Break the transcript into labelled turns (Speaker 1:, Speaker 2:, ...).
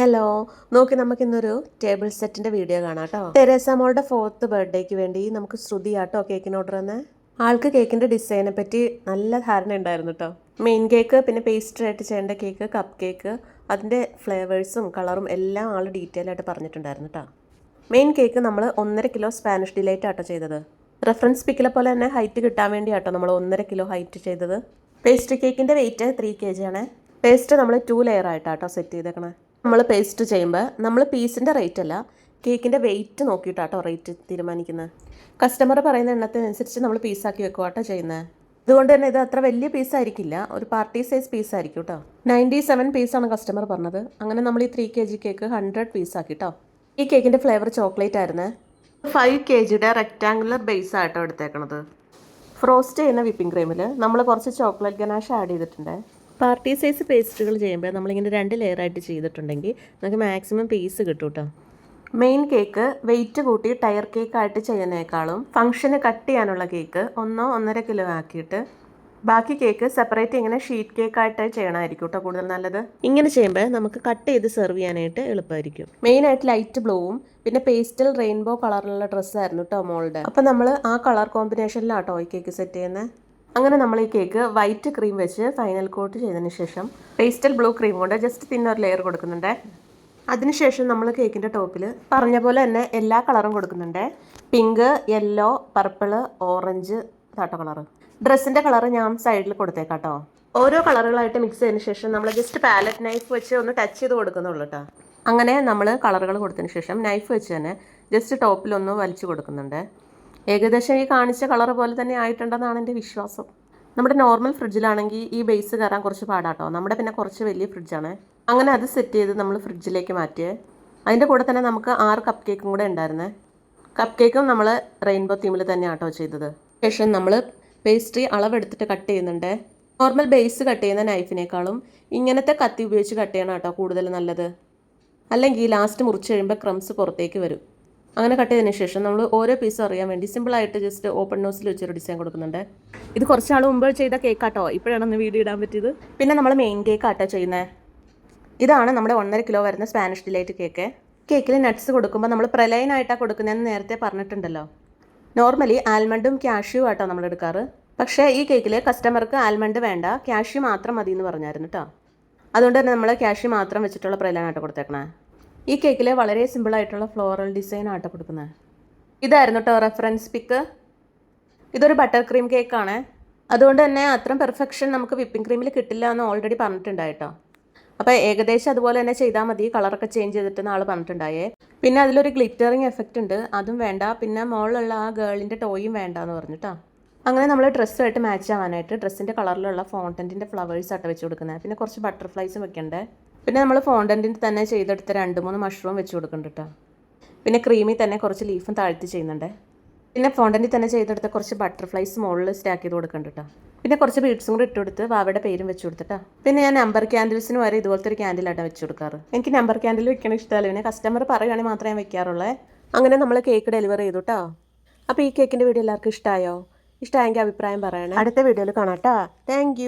Speaker 1: Hello നോക്കി നമുക്ക് ഇന്നൊരു ടേബിൾ സെറ്റിന്റെ വീഡിയോ കാണാം കേട്ടോ. തെരേസ മോളുടെ ഫോർത്ത് ബർത്ത്ഡേക്ക് വേണ്ടി നമുക്ക് ശ്രുതി ആട്ടോ കേക്കിന് ഓർഡർ തന്നെ. ആൾക്ക് കേക്കിന്റെ ഡിസൈനെ പറ്റി നല്ല ധാരണ ഉണ്ടായിരുന്നു കേട്ടോ മെയിൻ കേക്ക് പിന്നെ പേസ്ട്രി ആയിട്ട് ചെയ്യേണ്ട കേക്ക് കപ്പ് കേക്ക് അതിന്റെ ഫ്ലേവേഴ്സും കളറും എല്ലാം ആൾ ഡീറ്റെയിൽ ആയിട്ട് പറഞ്ഞിട്ടുണ്ടായിരുന്നു കേട്ടോ മെയിൻ കേക്ക് നമ്മൾ ഒന്നര കിലോ സ്പാനിഷ് ഡിലൈറ്റ് ആട്ടോ ചെയ്തത്. റെഫറൻസ് പിക്കിലെ പോലെ തന്നെ ഹൈറ്റ് കിട്ടാൻ വേണ്ടി ആട്ടോ നമ്മൾ ഒന്നര കിലോ ഹൈറ്റ് ചെയ്തത്. പേസ്ട്രി കേക്കിന്റെ വെയിറ്റ് ത്രീ കെ ജി ആണ്. പേസ്റ്റ് നമ്മൾ ടു ലെയർ ആയിട്ടാട്ടോ സെറ്റ് ചെയ്തേക്കണേ. നമ്മൾ പേസ്റ്റ് ചെയ്യുമ്പോൾ നമ്മൾ പീസിന്റെ റേറ്റ് അല്ല കേക്കിന്റെ വെയിറ്റ് നോക്കിയിട്ടാട്ടോ റേറ്റ് തീരുമാനിക്കുന്നത് കസ്റ്റമർ പറയുന്ന എണ്ണത്തിനനുസരിച്ച് നമ്മൾ പീസാക്കി വെക്കുവാട്ടോ ചെയ്യുന്നത് അതുകൊണ്ട് തന്നെ ഇത് അത്ര വലിയ പീസ് ആയിരിക്കില്ല ഒരു പാർട്ടി സൈസ് പീസ് ആയിരിക്കും കേട്ടോ നയന്റി സെവൻ പീസാണ് കസ്റ്റമർ പറഞ്ഞത്. അങ്ങനെ നമ്മൾ ഈ three K G cake hundred piece ആക്കി കേട്ടോ ഈ കേക്കിന്റെ ഫ്ലേവർ ചോക്ലേറ്റ് ആയിരുന്നേ. ഫൈവ് കെ ജിയുടെ റെക്റ്റാങ്കുലർ ബേസ് ആയിട്ടോ എടുത്തേക്കണത്. ഫ്രോസ്റ്റ് ചെയ്യുന്ന വിപ്പിംഗ് ക്രീമിൽ നമ്മൾ കുറച്ച് ചോക്ലേറ്റ് ഗനാഷ് ആഡ് ചെയ്തിട്ടുണ്ട്. പാർട്ടി സൈസ് പേസ്റ്റുകൾ ചെയ്യുമ്പോൾ നമ്മളിങ്ങനെ രണ്ട് ലെയർ ആയിട്ട് ചെയ്തിട്ടുണ്ടെങ്കിൽ നമുക്ക് മാക്സിമം പീസ് കിട്ടും കേട്ടോ മെയിൻ കേക്ക് വെയിറ്റ് കൂട്ടി ടയർ കേക്ക് ആയിട്ട് ചെയ്യുന്നതിനേക്കാളും ഫംഗ്ഷന് കട്ട് ചെയ്യാനുള്ള കേക്ക് ഒന്നോ ഒന്നര കിലോ ആക്കിയിട്ട് ബാക്കി കേക്ക് സെപ്പറേറ്റ് ഇങ്ങനെ ഷീറ്റ് കേക്ക് ആയിട്ട് ചെയ്യണമായിരിക്കും കേട്ടോ കൂടുതൽ നല്ലത്. ഇങ്ങനെ ചെയ്യുമ്പോൾ നമുക്ക് കട്ട് ചെയ്ത് സെർവ് ചെയ്യാനായിട്ട് എളുപ്പമായിരിക്കും. മെയിനായിട്ട് ലൈറ്റ് ബ്ലൂവും പിന്നെ പേസ്റ്റൽ റെയിൻബോ കളറിലുള്ള ഡ്രസ്സായിരുന്നു കേട്ടോ മോളുടെ. അപ്പോൾ നമ്മൾ ആ കളർ കോമ്പിനേഷനിലാട്ടോ ഈ കേക്ക് സെറ്റ് ചെയ്യുന്നത് അങ്ങനെ നമ്മൾ ഈ കേക്ക് വൈറ്റ് ക്രീം വെച്ച് ഫൈനൽ കോട്ട് ചെയ്തതിന് ശേഷം പേസ്റ്റൽ ബ്ലൂ ക്രീം കൊണ്ട് ജസ്റ്റ് തിന്നൊരു ലെയർ കൊടുക്കുന്നുണ്ട്. അതിനുശേഷം നമ്മൾ കേക്കിന്റെ ടോപ്പിൽ പറഞ്ഞ പോലെ തന്നെ എല്ലാ കളറും കൊടുക്കുന്നുണ്ട്. പിങ്ക് യെല്ലോ പർപ്പിൾ ഓറഞ്ച് താട്ട കളറ് ഡ്രസ്സിന്റെ കളറ് ഞാൻ സൈഡിൽ കൊടുത്തേക്കാട്ടോ. ഓരോ കളറുകളായിട്ട് മിക്സ് ചെയ്തതിന് ശേഷം നമ്മൾ ജസ്റ്റ് പാലറ്റ് നൈഫ് വെച്ച് ഒന്ന് ടച്ച് ചെയ്ത് കൊടുക്കുന്നുള്ളൂ കേട്ടോ അങ്ങനെ നമ്മൾ കളറുകൾ കൊടുത്തതിന് ശേഷം നൈഫ് വെച്ച് തന്നെ ജസ്റ്റ് ടോപ്പിലൊന്ന് വലിച്ചു കൊടുക്കുന്നുണ്ട്. ഏകദേശം ഈ കാണിച്ച കളർ പോലെ തന്നെ ആയിട്ടുണ്ടെന്നാണ് എന്റെ വിശ്വാസം. നമ്മുടെ നോർമൽ ഫ്രിഡ്ജിലാണെങ്കിൽ ഈ ബേസ് കയറാൻ കുറച്ച് പാടാട്ടോ. നമ്മുടെ പിന്നെ കുറച്ച് വലിയ ഫ്രിഡ്ജാണ് അങ്ങനെ അത് സെറ്റ് ചെയ്ത് നമ്മൾ ഫ്രിഡ്ജിലേക്ക് മാറ്റിയേ. അതിന്റെ കൂടെ തന്നെ നമുക്ക് ആറ് കപ്പ് കേക്കും കൂടെ ഉണ്ടായിരുന്നേ. കപ്പ് കേക്കും നമ്മൾ റെയിൻബോ തീമിൽ തന്നെ ആട്ടോ ചെയ്തത്. ശേഷം നമ്മൾ പേസ്ട്രി അളവെടുത്തിട്ട് കട്ട് ചെയ്യുന്നുണ്ട്. നോർമൽ ബേസ് കട്ട് ചെയ്യുന്ന നൈഫിനേക്കാളും ഇങ്ങനത്തെ കത്തി ഉപയോഗിച്ച് കട്ട് ചെയ്യണം കേട്ടോ കൂടുതൽ നല്ലത്. അല്ലെങ്കിൽ ലാസ്റ്റ് മുറിച്ച് കഴിയുമ്പോൾ ക്രംസ് പുറത്തേക്ക് വരും. അങ്ങനെ കട്ട് ചെയ്തതിന് ശേഷം നമ്മൾ ഓരോ പീസും അറിയാൻ വേണ്ടി സിമ്പിളായിട്ട് ജസ്റ്റ് ഓപ്പൺ നോസിൽ വെച്ചൊരു ഡിസൈൻ കൊടുക്കുന്നുണ്ട്. ഇത് കുറച്ച് നാൾ മുമ്പ് ചെയ്ത കേക്ക് ആട്ടോ. ഇപ്പോഴാണ് ഒന്ന് വീഡിയോ ഇടാൻ പറ്റിയത്. പിന്നെ നമ്മൾ മെയിൻ കേക്ക് ആട്ടോ ചെയ്യുന്നത് ഇതാണ് നമ്മുടെ ഒന്നര കിലോ വരുന്ന സ്പാനിഷ് ഡിലൈറ്റ് കേക്ക് കേക്കിൽ നട്ട്സ് കൊടുക്കുമ്പോൾ നമ്മൾ പ്രലൈൻ ആയിട്ടാണ് കൊടുക്കുന്നതെന്ന് നേരത്തെ പറഞ്ഞിട്ടുണ്ടല്ലോ. നോർമലി ആൽമണ്ടും ക്യാഷ്യൂ ആട്ടോ നമ്മൾ എടുക്കാറ്. പക്ഷേ ഈ കേക്കിൽ കസ്റ്റമർക്ക് ആൽമണ്ട് വേണ്ട. ക്യാഷ്യൂ മാത്രം മതി എന്ന് പറഞ്ഞായിരുന്നു കേട്ടോ അതുകൊണ്ട് തന്നെ നമ്മൾ ക്യാഷ്യൂ മാത്രം വെച്ചിട്ടുള്ള പ്രലൈനായിട്ട് കൊടുത്തേക്കണേ. ഈ കേക്കിൽ വളരെ സിമ്പിളായിട്ടുള്ള ഫ്ലോറൽ ഡിസൈൻ ആട്ടോ കൊടുക്കുന്നത്. ഇതായിരുന്നു കേട്ടോ റെഫറൻസ് പിക്ക് ഇതൊരു ബട്ടർ ക്രീം കേക്കാണ് അതുകൊണ്ട് തന്നെ അത്രയും പെർഫെക്ഷൻ നമുക്ക് വിപ്പിംഗ് ക്രീമിൽ കിട്ടില്ല എന്ന് ഓൾറെഡി പറഞ്ഞിട്ടുണ്ടായിട്ടോ അപ്പോൾ ഏകദേശം അതുപോലെ തന്നെ ചെയ്താൽ മതി. കളറൊക്കെ ചേഞ്ച് ചെയ്തിട്ട് നാൾ പറഞ്ഞിട്ടുണ്ടായേ. പിന്നെ അതിലൊരു ഗ്ലിറ്ററിങ് എഫക്റ്റ് ഉണ്ട്. അതും വേണ്ട. പിന്നെ മുകളിലുള്ള ആ ഗേളിന്റെ ടോയും വേണ്ട എന്ന് പറഞ്ഞിട്ടോ അങ്ങനെ നമ്മൾ ഡ്രസ്സുമായിട്ട് മാച്ച് ആവാനായിട്ട് ഡ്രസ്സിന്റെ കളറിലുള്ള ഫോണ്ടന്റിന്റെ ഫ്ലവേഴ്സ് ആട്ടോ വെച്ച് കൊടുക്കുന്നത്. പിന്നെ കുറച്ച് ബട്ടർഫ്ലൈസും വെക്കണ്ടേ പിന്നെ നമ്മൾ ഫോണ്ടന്റിന് തന്നെ ചെയ്തെടുത്ത രണ്ട് മൂന്ന് മഷ്റൂം വെച്ച് കൊടുക്കുന്നുണ്ട് കേട്ടോ പിന്നെ ക്രീമിൽ തന്നെ കുറച്ച് ലീഫും താഴ്ത്തി ചെയ്യുന്നുണ്ട്. പിന്നെ ഫോണ്ടന്റിൽ തന്നെ ചെയ്തെടുത്ത കുറച്ച് ബട്ടർഫ്ലൈസ് മുകളിൽ സ്റ്റാക്ക് ചെയ്ത് കൊടുക്കുന്നുണ്ട് കേട്ടോ പിന്നെ കുറച്ച് ബീഡ്സും കൂടി ഇട്ട് കൊടുത്ത് വാവയുടെ പേരും വെച്ച് കൊടുത്തിട്ടാ പിന്നെ ഞാൻ നമ്പർ ക്യാൻഡിൽസിന് വരെ ഇതുപോലത്തെ ഒരു ക്യാൻഡിലാണ് വെച്ച് കൊടുക്കാറ്. എനിക്ക് നമ്പർ ക്യാൻഡിൽ വെക്കണ ഇഷ്ടമല്ല. പിന്നെ കസ്റ്റമർ പറയുകയാണെങ്കിൽ മാത്രമേ ഞാൻ വെക്കാറുള്ളേ. അങ്ങനെ നമ്മൾ കേക്ക് ഡെലിവറി ചെയ്തു കേട്ടോ അപ്പോൾ ഈ കേക്കിന്റെ വീഡിയോ എല്ലാവർക്കും ഇഷ്ടമായോ ഇഷ്ടമായെങ്കിൽ അഭിപ്രായം പറയണേ. അടുത്ത വീഡിയോയിൽ കാണാം കേട്ടോ താങ്ക്